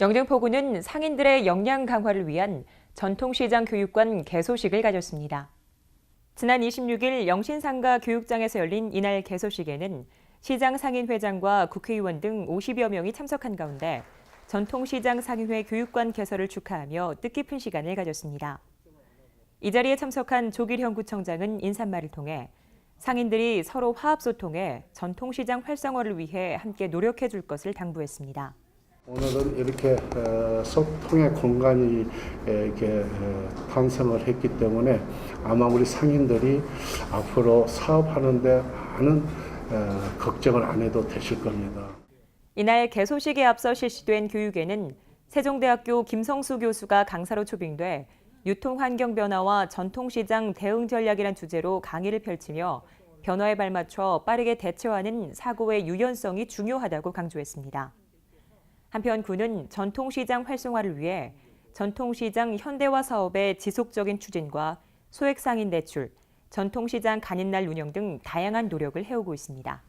영등포구는 상인들의 역량 강화를 위한 전통시장 교육관 개소식을 가졌습니다. 지난 26일 영신상가 교육장에서 열린 이날 개소식에는 시장 상인회장과 국회의원 등 50여 명이 참석한 가운데 전통시장 상인회 교육관 개설을 축하하며 뜻깊은 시간을 가졌습니다. 이 자리에 참석한 조길형 구청장은 인사말을 통해 상인들이 서로 화합소통해 전통시장 활성화를 위해 함께 노력해 줄 것을 당부했습니다. 오늘은 이렇게 어, 소통의 공간이 에, 이렇게 어, 탄생을 했기 때문에 아마 우리 상인들이 앞으로 사업하는데 많은 어, 걱정을 안 해도 되실 겁니다. 이날 개소식에 앞서 실시된 교육에는 세종대학교 김성수 교수가 강사로 초빙돼 유통 환경 변화와 전통시장 대응 전략이란 주제로 강의를 펼치며 변화에 발맞춰 빠르게 대처하는 사고의 유연성이 중요하다고 강조했습니다. 한편 군은 전통시장 활성화를 위해 전통시장 현대화 사업의 지속적인 추진과 소액상인 대출, 전통시장 간인날 운영 등 다양한 노력을 해오고 있습니다.